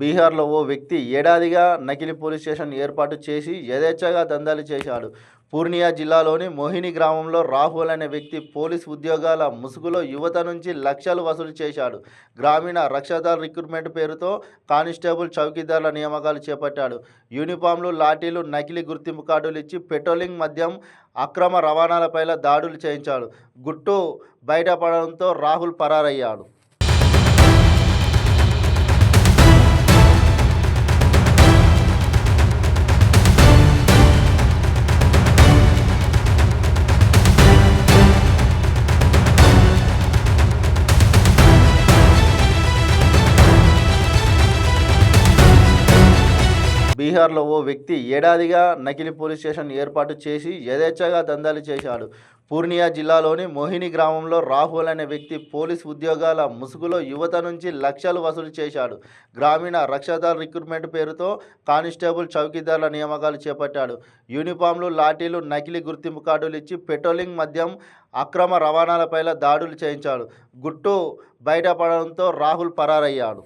బీహార్లో ఓ వ్యక్తి ఏడాదిగా నకిలీ పోలీస్ స్టేషన్ ఏర్పాటు చేసి యథేచ్ఛగా దందాలు చేశాడు. పూర్ణియా జిల్లాలోని మోహిని గ్రామంలో రాహుల్ అనే వ్యక్తి పోలీస్ ఉద్యోగాల ముసుగులో యువత నుంచి లక్షలు వసూలు చేశాడు. గ్రామీణ రక్షదార్ రిక్రూట్మెంట్ పేరుతో కానిస్టేబుల్ చౌకీదార్ల నియామకాలు చేపట్టాడు. యూనిఫామ్లు లాఠీలు నకిలీ గుర్తింపు కార్డులు ఇచ్చి పెట్రోలింగ్ మద్యం అక్రమ రవాణాలపై దాడులు చేయించాడు. గుట్టు బయటపడడంతో రాహుల్ పరారయ్యాడు. బీహార్లో ఓ వ్యక్తి ఏడాదిగా నకిలీ పోలీస్ స్టేషన్ ఏర్పాటు చేసి యథేచ్ఛగా దందాలు చేశాడు. పూర్ణియా జిల్లాలోని మోహిని గ్రామంలో రాహుల్ అనే వ్యక్తి పోలీస్ ఉద్యోగాల ముసుగులో యువత నుంచి లక్షలు వసూలు చేశాడు. గ్రామీణ రక్షదార్ రిక్రూట్మెంట్ పేరుతో కానిస్టేబుల్ చౌకీదార్ల నియామకాలు చేపట్టాడు. యూనిఫామ్లు లాఠీలు నకిలీ గుర్తింపు కార్డులు ఇచ్చి పెట్రోలింగ్ మద్యం అక్రమ రవాణాలపై దాడులు చేయించాడు. గుట్టు బయటపడడంతో రాహుల్ పరారయ్యాడు.